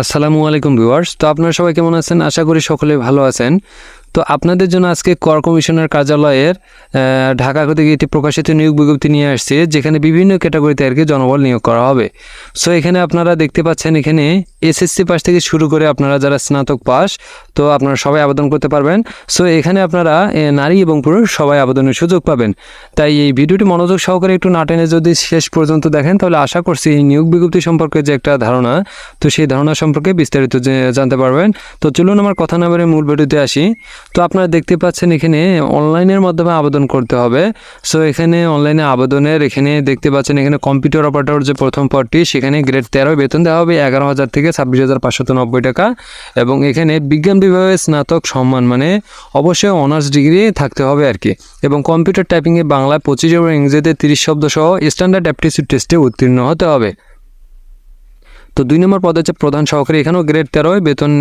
আসসালামু আলাইকুম ভিউয়ার্স। তো আপনারা সবাই কেমন আছেন? আশা করি সকলে ভালো আছেন। তো আপনাদের জন্য আজকে কর কমিশনের কার্যালয়ের ঢাকা থেকে একটি প্রকাশিত নিয়োগ বিজ্ঞপ্তি নিয়ে আসছে, যেখানে বিভিন্ন ক্যাটাগরিতে আর কি জনবল নিয়োগ করা হবে। সো এখানে আপনারা দেখতে পাচ্ছেন এখানে এসএসসি পাস থেকে শুরু করে আপনারা যারা স্নাতক পাস, তো আপনারা সবাই আবেদন করতে পারবেন। সো এখানে আপনারা নারী এবং পুরুষ সবাই আবেদনের সুযোগ পাবেন। তাই এই ভিডিওটি মনোযোগ সহকারে একটু না টেনে যদি শেষ পর্যন্ত দেখেন, তাহলে আশা করছি এই নিয়োগ বিজ্ঞপ্তি সম্পর্কে যে একটা ধারণা, তো সেই ধারণা সম্পর্কে বিস্তারিত জানতে পারবেন। তো চলুন আমার কথা না মূল ভিডিওতে আসি। তো আপনারা দেখতে পাচ্ছেন এখানে অনলাইনের মাধ্যমে আবেদন করতে হবে। সো এখানে অনলাইনে আবেদনের এখানে দেখতে পাচ্ছেন এখানে কম্পিউটার অপারেটর যে প্রথম পদটি, সেখানে গ্রেড তেরো বেতন দেওয়া হবে। এগারো হাজার থেকে ছাব্বিশ হাজার পাঁচশত নব্বই টাকা এবং এখানে বিজ্ঞান বিভাগে স্নাতক সম্মান মানে অবশ্যই অনার্স ডিগ্রি থাকতে হবে আর কি। এবং কম্পিউটার টাইপিংয়ে বাংলায় পঁচিশ এবং ইংরেজিতে তিরিশ শব্দ সহ স্ট্যান্ডার্ড অ্যাপটিচিউড টেস্টে উত্তীর্ণ হতে হবে। তো দুই নম্বর পদ হচ্ছে প্রধান সহকারী। এখানেও গ্রেড তেরোয়, বেতন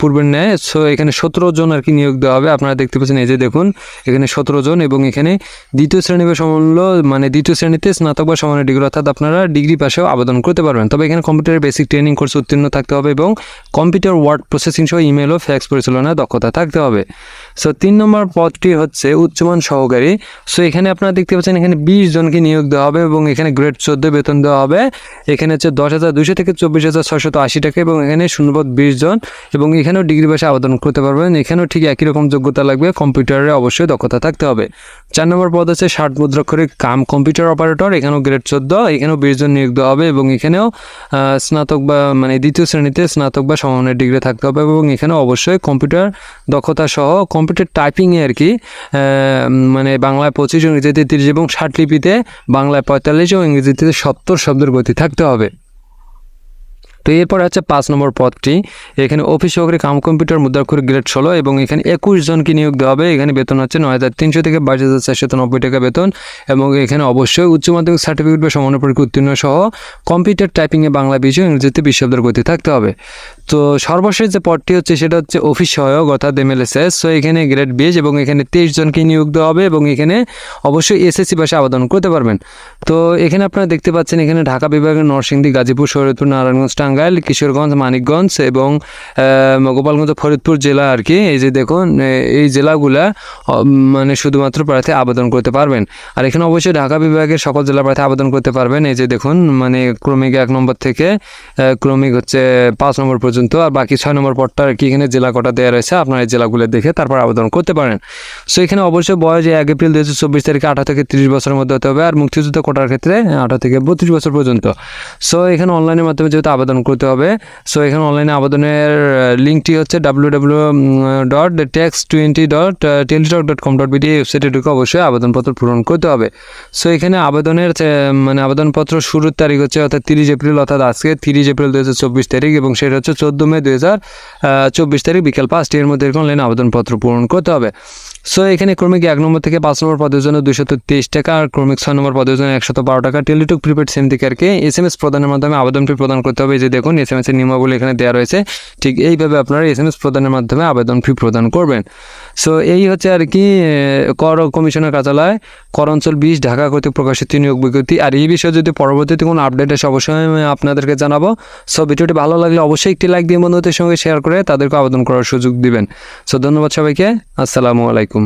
পূর্বের ন্যায়। সো এখানে সতেরো জন আর কি নিয়োগ দেওয়া হবে। আপনারা দেখতে পাচ্ছেন, এই যে দেখুন, এখানে সতেরো জন এবং এখানে দ্বিতীয় শ্রেণি বা সমমূল্য মানে দ্বিতীয় শ্রেণীতে স্নাতক বা সমানের ডিগ্রি, অর্থাৎ আপনারা ডিগ্রি পাশেও আবেদন করতে পারবেন। তবে এখানে কম্পিউটারের বেসিক ট্রেনিং কোর্স উত্তীর্ণ থাকতে হবে এবং কম্পিউটার ওয়ার্ড প্রসেসিং সহ ইমেল ও ফ্যাক্স পরিচালনায় দক্ষতা থাকতে হবে। সো তিন নম্বর পদটি হচ্ছে উচ্চমান সহকারী। সো এখানে আপনারা দেখতে পাচ্ছেন, এখানে বিশ জনকে নিয়োগ দেওয়া হবে এবং এখানে গ্রেড চোদ্দ বেতন দেওয়া হবে। এখানে হচ্ছে দশ হাজার দুশো থেকে চব্বিশ হাজার ছয়শত আশি টাকা এবং এখানে শূন্যপদ বিশ জন এবং এখানেও ডিগ্রি পাশে আবেদন করতে পারবেন। এখানেও ঠিক একই রকম যোগ্যতা লাগবে। কম্পিউটারে অবশ্যই দক্ষতা থাকতে হবে। চার নম্বর পদ আছে ষাট মুদ্রাক্ষরিক কাম কম্পিউটার অপারেটর, এখানেও গ্রেড চোদ্দ, এখানেও বিশ জন নিয়োগ দেওয়া হবে এবং এখানেও স্নাতক বা মানে দ্বিতীয় শ্রেণীতে স্নাতক বা সমমানের ডিগ্রি থাকতে হবে এবং এখানে অবশ্যই কম্পিউটার দক্ষতা সহ কম্পিউটার টাইপিংয়ে আর কি মানে বাংলায় পঁচিশ, ইংরেজিতে তিরিশ এবং ষাট লিপিতে বাংলায় পঁয়তাল্লিশ এবং ইংরেজিতে সত্তর শব্দের গতি থাকতে হবে। তো এরপর আছে পাঁচ নম্বর পদটি। এখানে অফিস সহকারী কাম কম্পিউটার মুদ্রাক্ষর গ্রেড ষোলো এবং এখানে একুশ জনকে নিয়োগ দেওয়া হবে। এখানে বেতন হচ্ছে নয় হাজার তিনশো থেকে বাইশ হাজার চারশো নব্বই টাকা বেতন এবং এখানে অবশ্যই উচ্চ মাধ্যমিক সার্টিফিকেট বা সমান পরীক্ষা উত্তীর্ণ সহ কম্পিউটার টাইপিংয়ে বাংলা বিষয় ইংরেজিতে বিশ শব্দের গতি থাকতে হবে। তো সর্বশেষ যে পদটি হচ্ছে সেটা হচ্ছে অফিস সহায়ক অর্থাৎ এমএলএসএস। সো এখানে গ্রেড বিশ এবং এখানে তেইশ জনকে নিয়োগ দেওয়া হবে এবং এখানে অবশ্যই এসএসসি পাশে আবেদন করতে পারবেন। তো এখানে আপনারা দেখতে পাচ্ছেন এখানে ঢাকা বিভাগের নরসিংদী, গাজীপুর শরীয়তপুর নারায়ণগঞ্জ, টাঙ্গাইল, কিশোরগঞ্জ, মানিকগঞ্জ এবং গোপালগঞ্জ, ফরিদপুর জেলা আর কি। এই যে দেখুন এই জেলাগুলা মানে শুধুমাত্র প্রার্থী আবেদন করতে পারবেন। আর এখানে অবশ্যই ঢাকা বিভাগের সকল জেলা প্রার্থী আবেদন করতে পারবেন। এই যে দেখুন মানে ক্রমিক এক নম্বর থেকে ক্রমিক হচ্ছে পাঁচ নম্বর পর্যন্ত আর বাকি ছয় নম্বর পদটা কি এখানে জেলা কোটা দেওয়া রয়েছে, আপনারা এই জেলাগুলো দেখে তারপর আবেদন করতে পারেন। সো এখানে অবশ্যই বয়স এক এপ্রিল দু হাজার চব্বিশ তারিখে আঠারো থেকে তিরিশ বছরের মধ্যে হতে হবে, আর মুক্তিযুদ্ধ কোটার ক্ষেত্রে আঠারো থেকে বত্রিশ বছর পর্যন্ত। সো এখানে অনলাইনের মাধ্যমে যেহেতু আবেদন করতে হবে সো এখানে অনলাইনে আবেদনের লিঙ্কটি হচ্ছে W W dot tax twenty dot Teletalk dot com dot BD ওয়েবসাইটে ঢুকে অবশ্যই আবেদনপত্র পূরণ করতে হবে। সো এখানে আবেদনের মানে আবেদনপত্র শুরুর তারিখ হচ্ছে অর্থাৎ তিরিশ এপ্রিল, অর্থাৎ আজকে তিরিশ এপ্রিল দু হাজার চব্বিশ তারিখ, এবং সেটা হচ্ছে চোদ্দ মে দু হাজার চব্বিশ তারিখ বিকেল পাঁচটি, এর মধ্যে এরকম অনলাইনে আবেদনপত্র পূরণ করতে হবে। সো এখানে ক্রমিক এক নম্বর থেকে পাঁচ নম্বর পদের জন্য দুশত তেইশ টাকা আর ক্রমিক ছয় নম্বর পদের জন্য একশত বারো টাকা। টেলিটক প্রিপেড সিম থেকে এস এম এস প্রদানের মাধ্যমে আবেদন ফি প্রদান করতে হবে। যে দেখুন এস এম এস এর নিয়মাবলী এখানে দেওয়া রয়েছে। ঠিক এইভাবে আপনারা এস এম এস প্রদানের মাধ্যমে আবেদন ফি প্রদান করবেন। সো এই হচ্ছে আর কি কর কমিশনের কার্যালয়, কর অঞ্চল বিশ, ঢাকা কর্তৃক প্রকাশিত নিয়োগ বিজ্ঞপ্তি। আর এই বিষয়ে যদি পরবর্তীতে কোনো আপডেট আসে, অবশ্যই আপনাদেরকে জানাব। সো ভিডিওটি ভালো লাগলে অবশ্যই একটি লাইক দিয়ে বন্ধুদের সঙ্গে শেয়ার করে তাদেরকে আবেদন করার সুযোগ দিবেন। সো ধন্যবাদ সবাইকে। আসসালামু আলাইকুম।